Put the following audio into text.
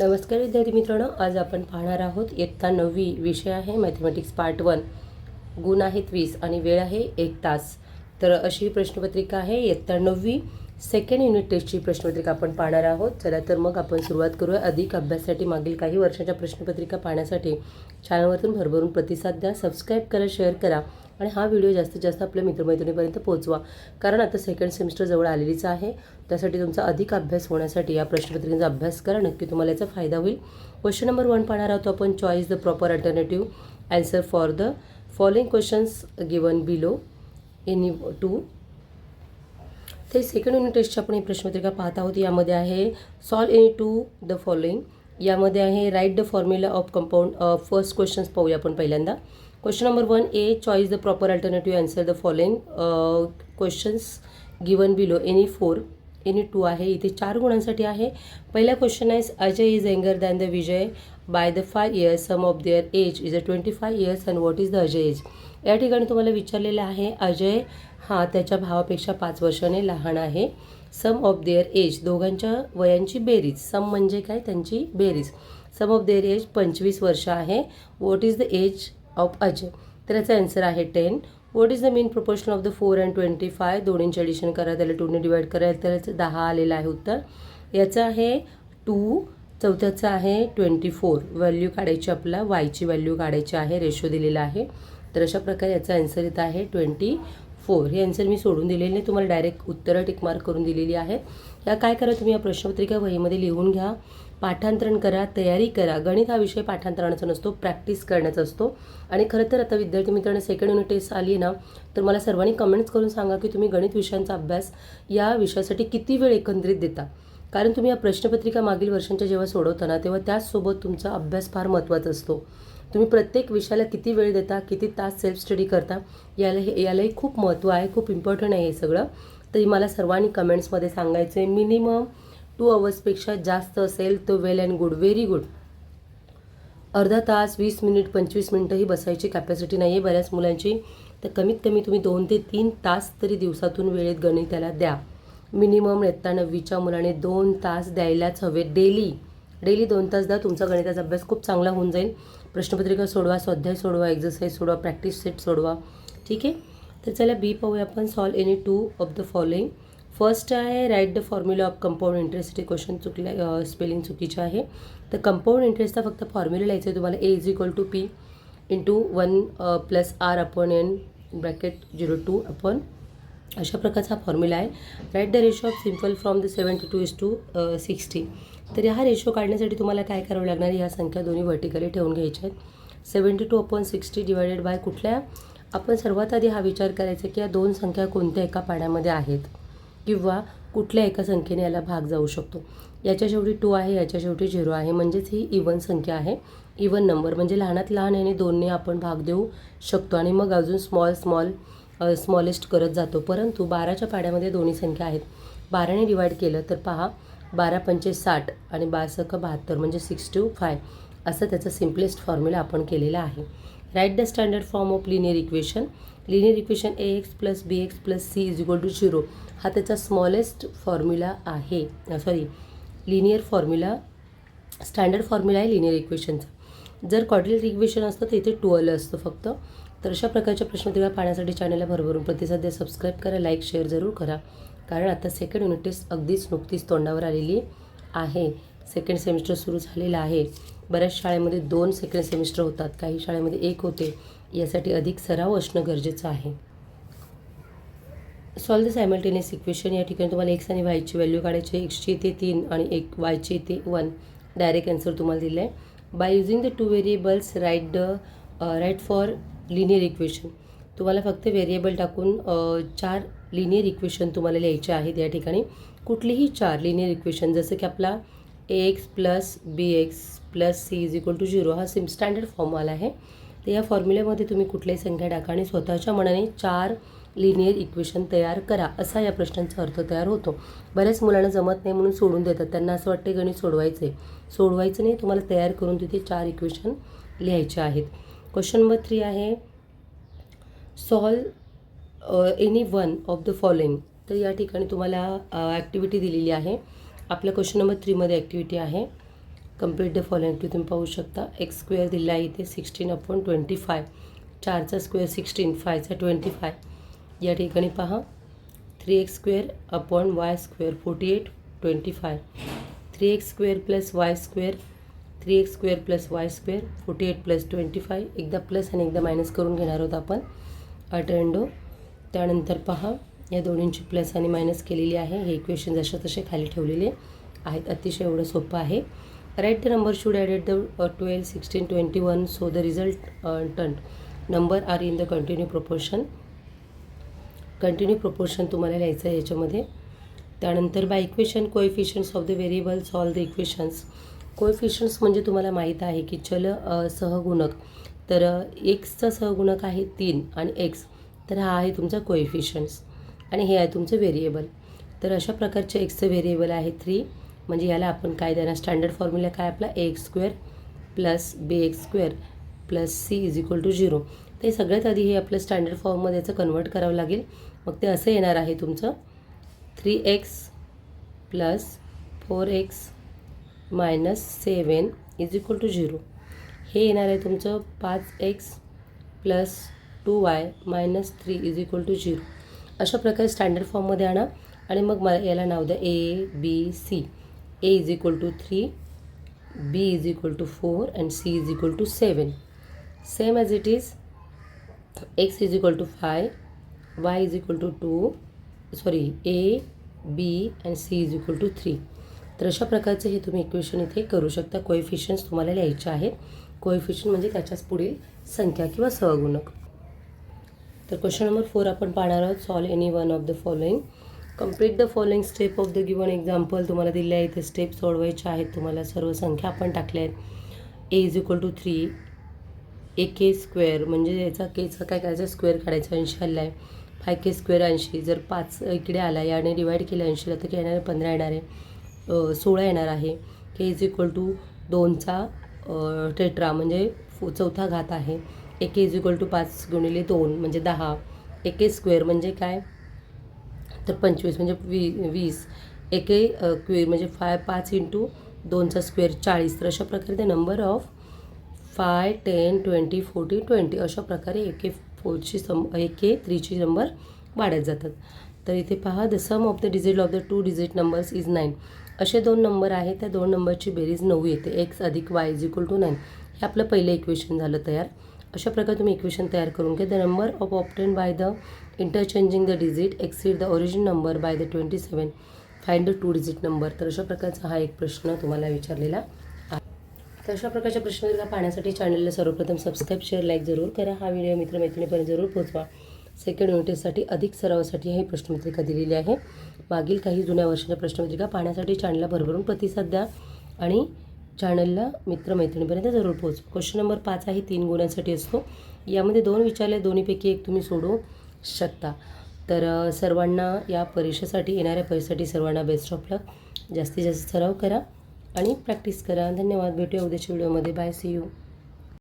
नमस्कार विद्यार्थी मित्रांनो आज आपण पाहणार आहोत इयत्ता नववी विषय आहे मॅथमॅटिक्स पार्ट वन गुण आहेत वीस आणि वेळ आहे एक तास. तर अशी प्रश्नपत्रिका आहे इयत्ता नववी. सेकंड युनिट टेस्टची प्रश्नपत्रिका आपण पाहणार आहोत. चला तर मग आपण सुरुवात करूया. अधिक अभ्यासासाठी मागील काही वर्षाच्या प्रश्नपत्रिका पाहण्यासाठी चॅनलवरून भरभरून प्रतिसाद द्या. सबस्क्राईब करा शेअर करा आणि हा व्हिडिओ जास्तीत जास्त आपल्या मित्रमैत्रिणीपर्यंत पोहोचवा. कारण आता सेकंड सेमिस्टर जवळ आलेलीच आहे. त्यासाठी तुमचा अधिक अभ्यास होण्यासाठी या प्रश्नपत्रिकेचा अभ्यास करा. नक्की तुम्हाला याचा फायदा होईल. क्वेश्चन नंबर वन पाहणार आहोत आपण. Choice the proper alternative answer for the following questions given below in two ते सेकंड युनिट टेस्टची आपण ही प्रश्नपत्रिका पाहत आहोत. यामध्ये आहे solve any two the following यामध्ये आहे write the formula of compound first questions पाहूया आपण पहिल्यांदा. Question number one A choice the proper alternative answer the following questions given below any four any two आहे. इथे चार गुणांसाठी आहे. पहिला क्वेश्चन आहे Ajay is younger than the Vijay. By the five years sum of their age is a twenty five years and what is the Ajay age या ठिकाणी तुम्हाला विचारलेलं आहे अजय हा त्याच्या भावापेक्षा पाच वर्षाने लहान आहे. सम ऑफ देअर एज दोघांच्या वयांची बेरीज. सम म्हणजे काय? त्यांची बेरीज. सम ऑफ देअर एज पंचवीस वर्ष आहे. What is the age of Ajay तर याचा आन्सर आहे ten what is the mean proportion of the four and twenty five दोन्हींचे addition करा त्याला टूने डिवाईड करा तर दहा आलेलं आहे उत्तर. याचं आहे टू चौथ्याचं आहे ट्वेंटी फोर. व्हॅल्यू काढायची आपला वायची व्हॅल्यू काढायची आहे रेशो दिलेला आहे. तर अशा प्रकारे याचा आन्सर येत आहे ट्वेंटी फोर. हे आन्सर मी सोडून दिलेले नाही तुम्हाला डायरेक्ट उत्तरं टिक मार्क करून दिलेली आहे. या काय करा तुम्ही या प्रश्नपत्रिका वहीमध्ये लिहून घ्या. पाठांतरण करा तयारी करा. गणित हा विषय पाठांतरणाचा नसतो प्रॅक्टिस करण्याचा असतो. आणि खरं तर आता विद्यार्थी मित्रांनो सेकंड युनिट टेस्ट आली ना तर मला सर्वांनी कमेंट्स करून सांगा की तुम्ही गणित विषयांचा अभ्यास या विषयासाठी किती वेळ एकंदरीत देता? कारण तुम्ही या प्रश्नपत्रिका मागील वर्षांच्या जेव्हा सोडवताना तेव्हा त्याचसोबत तुमचा अभ्यास फार महत्त्वाचा असतो. तुम्ही प्रत्येक विषयाला किती वेळ देता किती तास सेल्फ स्टडी करता याला हे यालाही खूप महत्त्व आहे खूप इम्पॉर्टंट आहे हे सगळं. तरी मला सर्वांनी कमेंट्समध्ये सांगायचं आहे मिनिमम टू अवर्सपेक्षा जास्त असेल तर well and good very good अर्धा तास वीस मिनिट पंचवीस मिनटंही बसायची कॅपॅसिटी नाही आहे बऱ्याच मुलांची. तर कमीत कमी तुम्ही दोन ते तीन तास तरी दिवसातून वेळेत गणिताला द्या. मिनिमम इयत्ता नववीच्या मुलाने दोन तास द्यायलाच हवे. डेली डेली दोन तास द्या. तुमचा गणिताचा अभ्यास खूप चांगला होऊन जाईल. प्रश्नपत्रिका सोडवा स्वाध्याय सोडवा एक्झरसाईज सोडवा प्रॅक्टिस सेट सोडवा. ठीक आहे? तर चला बी पाहूया आपण. Solve any two of the following first आहे write the formula of compound interest हे क्वेश्चन चुकल्या स्पेलिंग चुकीचे आहे. तर कंपाऊंड इंटरेस्टचा फक्त फॉर्म्युला लिहायचा आहे. तुम्हाला A is equal to P into one plus R upon N bracket zero two upon अशा प्रकारचा फॉर्म्युला आहे. Write the ratio of simple from the seventy two is two sixty तर ह्या रेशो काढण्यासाठी तुम्हाला काय करावं लागणार ह्या संख्या दोन्ही व्हर्टिकली ठेवून घ्यायच्या आहेत. Seventy two upon sixty divided by कुठल्या? आपण सर्वात आधी हा विचार करायचा की या दोन संख्या कोणत्या एका पाण्यामध्ये आहेत? किंवा कुठल्या एका संख्येने याला भाग जाऊ शकतो? याच्या शेवटी टू आहे याच्या शेवटी झिरो आहे. म्हणजेच ही इवन संख्या आहे. इवन नंबर म्हणजे लहानात लहान याने दोनने आपण भाग देऊ शकतो. आणि मग अजून स्मॉल स्मॉल स्मॉलेस्ट करत जातो. परंतु बाराच्या पाड्यामध्ये दोन्ही संख्या आहेत. बाराने डिवाईड केलं तर पहा बारा पंचे साठ आणि बासक बहात्तर म्हणजे सिक्स टू फाय असं त्याचं सिम्पलेस्ट फॉर्म्युला आपण केलेला आहे. Write the standard form of linear equation linear equation A X plus B X plus C is equal to zero हा त्याचा स्मॉलेस्ट फॉर्म्युला आहे. Sorry linear formula standard formula आहे linear इक्वेशनचा जर क्वाड्रेटिक इक्वेशन असतं तर इथे ट्वेल्व असतं फक्त. तर अशा प्रकारच्या प्रश्नपत्रिका पाहण्यासाठी चॅनलला भरभरून प्रतिसाद द्या सबस्क्राईब करा लाईक शेअर जरूर करा. कारण आता सेकंड युनिट टेस्ट अगदीच नुकतीच तोंडावर आलेली आहे. सेकंड सेमिस्टर सुरू झालेलं आहे. बऱ्याच शाळेमध्ये दोन सेकंड सेमिस्टर होतात. काही शाळेमध्ये एक होते. यासाठी अधिक सराव असणं गरजेचं आहे. सॉल्व द सायमल्टेनियस इक्वेशन या ठिकाणी तुम्हाला एक्स आणि वायची व्हॅल्यू काढायची आहे. एक्सची येते तीन आणि एक वायची येते वन डायरेक्ट आन्सर तुम्हाला दिलं आहे by using the two variables write the write for linear equation तुम्हाला फक्त व्हेरिएबल टाकून चार लिनियर इक्वेशन तुम्हाला लिहायचे आहेत या ठिकाणी. कुठलीही चार लिनियर इक्वेशन जसं की आपला A X plus B X plus C is equal to zero हा सिम स्टँडर्ड फॉर्म्युला आहे. तर या फॉर्म्युल्यामध्ये तुम्ही कुठल्याही संख्या टाका आणि स्वतःच्या मनाने चार लिनियर इक्वेशन तयार करा असा या प्रश्नांचा अर्थ तयार होतो. बऱ्याच मुलांना जमत नाही म्हणून सोडून देतात. त्यांना असं वाटते गणित सोडवायचं आहे सोडवायचं नाही तुम्हाला तयार करून तिथे चार इक्वेशन लिहायचे आहेत. क्वेश्चन नंबर थ्री आहे solve any one of the following तर या ठिकाणी तुम्हाला ॲक्टिव्हिटी दिलेली आहे. आपल्या क्वेश्चन नंबर थ्रीमध्ये ॲक्टिव्हिटी आहे. कंप्लीट द फॉलोइंग टू तुम्ही पाहू शकता. एक्स स्क्वेअर दिला आहे इथे सिक्स्टीन अपॉन ट्वेंटी फाय चारचा स्क्वेअर सिक्स्टीन फायचा ट्वेंटी फाय या ठिकाणी पहा. Three X square upon Y square forty eight twenty five three X square plus Y square three X square plus Y square forty eight plus twenty five एकदा plus आणि एकदा minus करून घेणार आहोत आपण. अटेंडो त्यानंतर पहा या दोन्हींची प्लस आणि मायनस केलेली आहे. हे इक्वेशन जसे तसे खाली ठेवलेले आहेत. अतिशय एवढं सोपं आहे. Write the number should added the twelve sixteen twenty one so the resulting number are in the continue proportion continue proportion तुम्हाला लिहायचं आहे याच्यामध्ये. त्यानंतर by equation coefficients of the variables all the equations coefficients म्हणजे तुम्हाला माहीत आहे की चल सहगुणक. तर एक्सचा सहगुणक आहे तीन आणि एक्स तर हा आहे तुमचा कोएफिशियन्स आणि हे आहे तुमचं व्हेरिएबल तर अशा प्रकारचे एक्सचं व्हेरिएबल आहे थ्री म्हणजे याला आपण काय देणार? स्टँडर्ड फॉर्म्युला काय? आपला A X square plus B X square plus C is equal to zero ते सगळ्यात आधी हे आपलं स्टँडर्ड फॉर्ममध्ये याचं कन्वर्ट करावं लागेल. मग ते असं येणार आहे तुमचं three X plus four X minus seven is equal to zero हे येणार आहे तुमचं पाच X plus two Y minus three is equal to zero अशा प्रकारे स्टँडर्ड फॉर्ममध्ये आणा आणि मग मला याला नाव द्या A B C A is equal to three B is equal to four and C is equal to seven same as it is X is equal to five Y is equal to two sorry A B and C is equal to three तर अशा प्रकारचे हे तुम्ही equation इथे करू शकता. कोएफिशियन्स तुम्हाला लिहायचे आहेत. कोएफिशियन म्हणजे त्याच्याच पुढील संख्या किंवा सहगुणक. तर क्वेश्चन नंबर फोर आपण पाहणार आहोत. Solve any one of the following complete the following step of the given example तुम्हाला दिले आहे इथे स्टेप सोडवायचे आहेत. तुम्हाला सर्व संख्या आपण टाकल्या आहेत. A is equal to three A K square म्हणजे याचा केचा काय करायचा? स्क्वेअर काढायचा. ऐंशी आला आहे. फाय के स्क्वेअर ऐंशी. जर पाच इकडे आला याने डिवाईड केलं ऐंशीला तर काय येणार? आहे पंधरा येणार आहे. सोळा येणार आहे. के इज इक्वल टू दोनचा टेट्रा म्हणजे फो- चौथा घात आहे. एक इज इक्वल टू पाच गुणिले दोन म्हणजे दहा. एके स्क्वेअर म्हणजे काय? तर पंचवीस म्हणजे वी वीस. एके क्वेअर म्हणजे फाय पाच इंटू दोनचा स्क्वेअर चाळीस. तर अशा प्रकारे ते number of five ten twenty forty twenty अशा प्रकारे एके फोरची सम एके थ्रीची नंबर वाढत जातात. तर इथे पहा the sum of the digit of the two digit numbers is nine असे दोन नंबर आहेत. त्या दोन नंबरची बेरीज नऊ येते. एक्स अधिक Y is equal to nine. हे आपलं पहिलं इक्वेशन झालं तयार. अशा प्रकारे तुम्ही इक्वेशन तयार करून घ्या. The number of obtain by the interchanging the digit exceed the origin number by the twenty seven. Find the two digit number. तर अशा प्रकारचा हा एक प्रश्न तुम्हाला विचारलेला आहे. तर अशा प्रकारच्या प्रश्नपत्रिका पाहण्यासाठी चॅनलला सर्वप्रथम सबस्क्राईब शेअर लाईक जरूर करा. हा व्हिडिओ मित्रमैत्रिणीपर्यंत जरूर पोहोचवा. सेकंड युनिटसाठी अधिक सरावासाठी ही प्रश्नपत्रिका दिलेली आहे. मागील काही जुन्या वर्षाच्या प्रश्नपत्रिका पाहण्यासाठी चॅनलला भरभरून प्रतिसाद द्या आणि चॅनलला मित्रमैत्रिणीपर्यंत जरूर पोहोचवा. क्वेश्चन नंबर पाच आहे तीन गुणांसाठी असतो. यामध्ये दोन विचारले दोन्हीपैकी एक तुम्ही सोडू शकता. तर सर्वांना या परीक्षेसाठी येणाऱ्या परीक्षेसाठी सर्वांना बेस्ट ऑफ लक जास्तीत जास्त सराव करा आणि प्रॅक्टिस करा. धन्यवाद. भेटूया उद्याच्या व्हिडिओमध्ये बाय सी यू